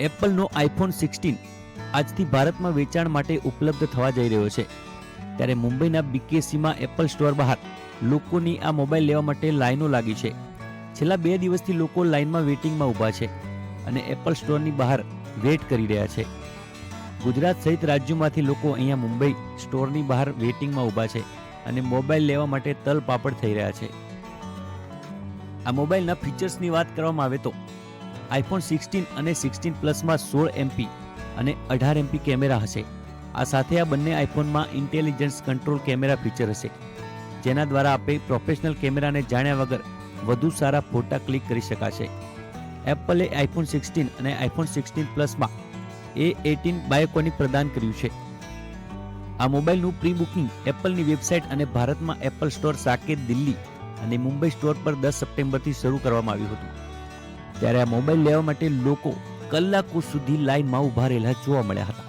એપલનો iPhone sixteen આજથી ભારતમાં વેચાણ માટે ઉપલબ્ધ થવા જઈ રહ્યો છે. ત્યારે મુંબઈના બીકેસીમાં એપલ સ્ટોર બહાર લોકોની આ મોબાઈલ લેવા માટે લાઈનો લાગી છે. છેલ્લા બે દિવસથી લોકો લાઈનમાં વેટિંગમાં ઊભા છે અને એપલ સ્ટોરની બહાર વેટ કરી રહ્યા છે. ગુજરાત સહિત રાજ્યોમાંથી લોકો અહીંયા મુંબઈ સ્ટોરની બહાર વેટિંગમાં ઊભા છે અને મોબાઈલ લેવા માટે તલ પાપડ થઈ રહ્યા છે. આ મોબાઈલના ફીચર્સની વાત કરવામાં આવે તો આઈફોન સિક્સટીન અને સિક્સટીન પ્લસમાં સોળ એમપી અને અઢાર એમપી કેમેરા હશે. આ સાથે આ બંને આઈફોનમાં ઇન્ટેલિજન્સ કંટ્રોલ કેમેરા ફીચર હશે, જેના દ્વારા આપણે પ્રોફેશનલ કેમેરાને જાણ્યા વગર વધુ સારા ફોટા ક્લિક કરી શકાશે. એપલે આઈફોન સિક્સટીન અને આઈફોન સિક્સટીન પ્લસમાં એ એટીન બાયોકોનિક પ્રદાન કર્યું છે. આ મોબાઈલનું પ્રી બુકિંગ એપલની વેબસાઇટ અને ભારતમાં એપલ સ્ટોર સાકેત, દિલ્હી અને મુંબઈ સ્ટોર પર દસ સપ્ટેમ્બરથી શરૂ કરવામાં આવ્યું હતું. ત્યારે આ મોબાઈલ લેવા માટે લોકો કલાકો સુધી લાઈનમાં ઊભા રહેલા જોવા મળ્યા હતા.